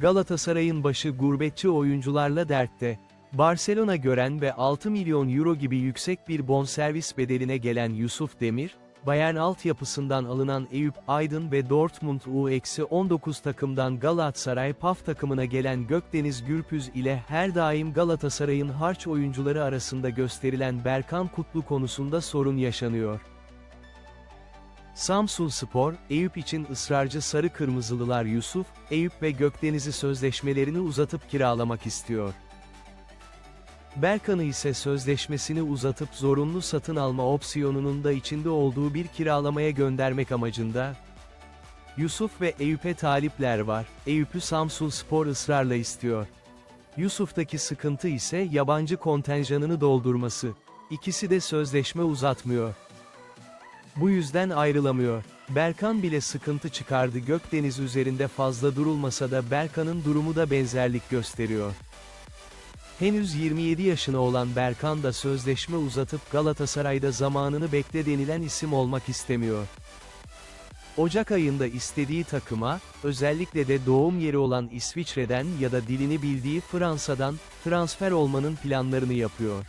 Galatasaray'ın başı gurbetçi oyuncularla dertte. Barcelona gören ve 6 milyon euro gibi yüksek bir bonservis bedeline gelen Yusuf Demir, Bayern altyapısından alınan Eyüp Aydın ve Dortmund U-19 takımdan Galatasaray PAF takımına gelen Gökdeniz Gürpüz ile her daim Galatasaray'ın harç oyuncuları arasında gösterilen Berkan Kutlu konusunda sorun yaşanıyor. Samsun Spor, Eyüp için ısrarcı sarı kırmızılılar Yusuf, Eyüp ve Gökdeniz'i sözleşmelerini uzatıp kiralamak istiyor. Berkan'ı ise sözleşmesini uzatıp zorunlu satın alma opsiyonunun da içinde olduğu bir kiralamaya göndermek amacında. Yusuf ve Eyüp'e talipler var, Eyüp'ü Samsun Spor ısrarla istiyor. Yusuf'taki sıkıntı ise yabancı kontenjanını doldurması. İkisi de sözleşme uzatmıyor. Bu yüzden ayrılamıyor. Berkan bile sıkıntı çıkardı Gökdeniz üzerinde fazla durulmasa da Berkan'ın durumu da benzerlik gösteriyor. Henüz 27 yaşına olan Berkan da sözleşme uzatıp Galatasaray'da zamanını bekle denilen isim olmak istemiyor. Ocak ayında istediği takıma, özellikle de doğum yeri olan İsviçre'den ya da dilini bildiği Fransa'dan, transfer olmanın planlarını yapıyor.